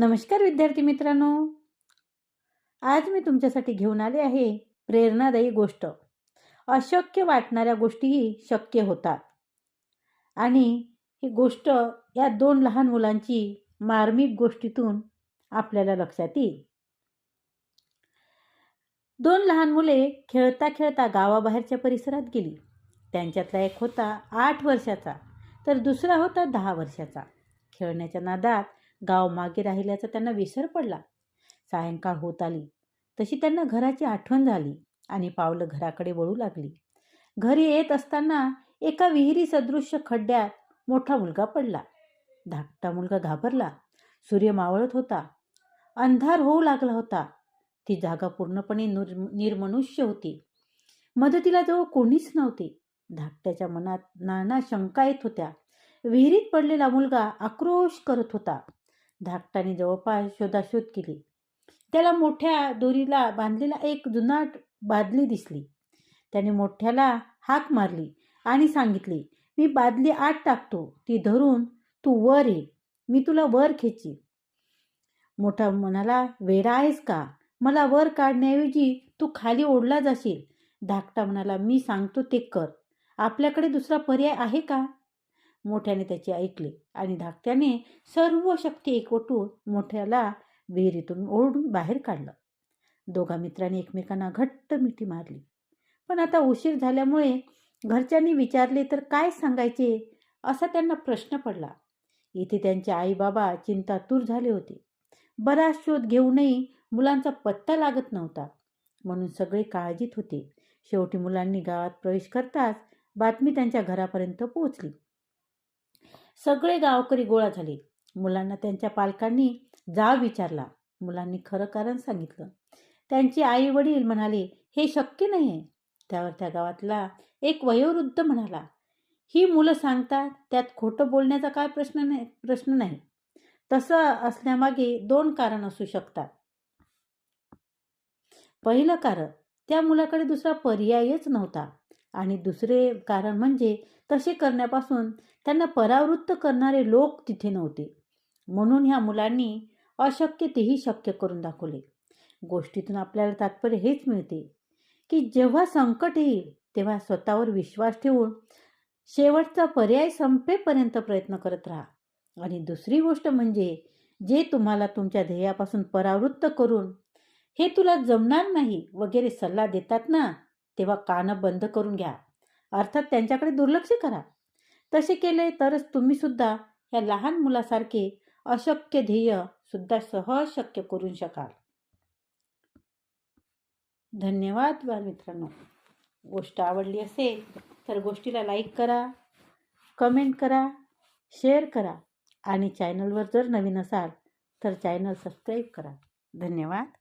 नमस्कार विद्यार्थी मित्रांनो. आज मी तुमच्यासाठी घेऊन आले आहे प्रेरणादायी गोष्ट. अशक्य वाटणाऱ्या गोष्टीही शक्य होतात. आणि ही गोष्ट या दोन लहान मुलांची मार्मिक गोष्टीतून आपल्याला लक्षात येईल. दोन लहान मुले खेळता खेळता गावाबाहेरच्या परिसरात गेली. त्यांच्यातला एक होता आठ वर्षाचा तर दुसरा होता दहा वर्षाचा. खेळण्याच्या नादात गाव मागे राहिल्याचा त्यांना विसर पडला. सायंकाळ होत आली. तशी त्यांना घराची आठवण झाली आणि पावलं घराकडे वळू लागली. घरी येत असताना एका विहिरी सदृश्य खड्ड्यात मोठा मुलगा पडला. धाकटा मुलगा घाबरला. सूर्य मावळत होता. अंधार होऊ लागला होता. ती जागा पूर्णपणे नुर निर्मनुष्य होती. मदतीला जवळ कोणीच नव्हते. धाकट्याच्या मनात नाना शंका येत होत्या. विहिरीत पडलेला मुलगा आक्रोश करत होता. धाकटाने जवळपास शोधाशोध केली. त्याला मोठ्या दोरीला बांधलेला एक जुनाट बादली दिसली. त्याने मोठ्याला हाक मारली आणि सांगितले मी बादली आत टाकतो ती धरून तू वर ये. मी तुला वर खेची मोठा म्हणाला वेडा आहेस का? मला वर काढण्याऐवजी तू खाली ओढला जाशील. धाकटा म्हणाला मी सांगतो ते कर. आपल्याकडे दुसरा पर्याय आहे का? मोठ्याने त्याचे ऐकले आणि धाकट्याने सर्व शक्ती एकवटून मोठ्याला विहिरीतून ओढून बाहेर काढलं. दोघा मित्रांनी एकमेकांना घट्ट मिठी मारली. पण आता उशीर झाल्यामुळे घरच्यांनी विचारले तर काय सांगायचे? असा त्यांना प्रश्न पडला. इथे त्यांचे आईबाबा चिंतातूर झाले होते. बराच शोध घेऊनही मुलांचा पत्ता लागत नव्हता. म्हणून सगळे काळजीत होते. शेवटी मुलांनी गावात प्रवेश करताच बातमी त्यांच्या घरापर्यंत पोहोचली. सगळे गावकरी गोळा झाले. मुलांना त्यांच्या पालकांनी जाब विचारला. मुलांनी खरं कारण सांगितलं. त्यांचे आई वडील म्हणाले हे शक्य नाही आहे त्यावर त्या गावातला एक वयोवृद्ध म्हणाला ही मुलं सांगतात त्यात खोटं बोलण्याचा काय प्रश्न नाही प्रश्न नाही. तसं असण्यामागे दोन कारण असू शकतात. पहिलं कारण त्या मुलाकडे दुसरा पर्यायच नव्हता. आणि दुसरे कारण म्हणजे तसे करण्यापासून त्यांना परावृत्त करणारे लोक तिथे नव्हते. म्हणून ह्या मुलांनी अशक्य तेही शक्य करून दाखवले. गोष्टीतून आपल्याला तात्पर्य हेच मिळते की जेव्हा संकट येईल तेव्हा स्वतःवर विश्वास ठेवून शेवटचा पर्याय संपेपर्यंत प्रयत्न करत राहा. आणि दुसरी गोष्ट म्हणजे जे तुम्हाला तुमच्या ध्येयापासून परावृत्त करून हे तुला जमणार नाही वगैरे सल्ला देतात ना तेव्हा कानं बंद करून घ्या. अर्थात त्यांच्याकडे दुर्लक्ष करा. तसे केले तरच तुम्ही सुद्धा या लहान मुलासारखे अशक्य ध्येय सुद्धा सहज शक्य करू शकाल. धन्यवाद बालमित्रांनो गोष्ट आवडली असेल तर गोष्टीला लाईक करा कमेंट करा शेअर करा आणि चॅनलवर जर नवीन असाल तर चॅनल सबस्क्राईब करा. धन्यवाद.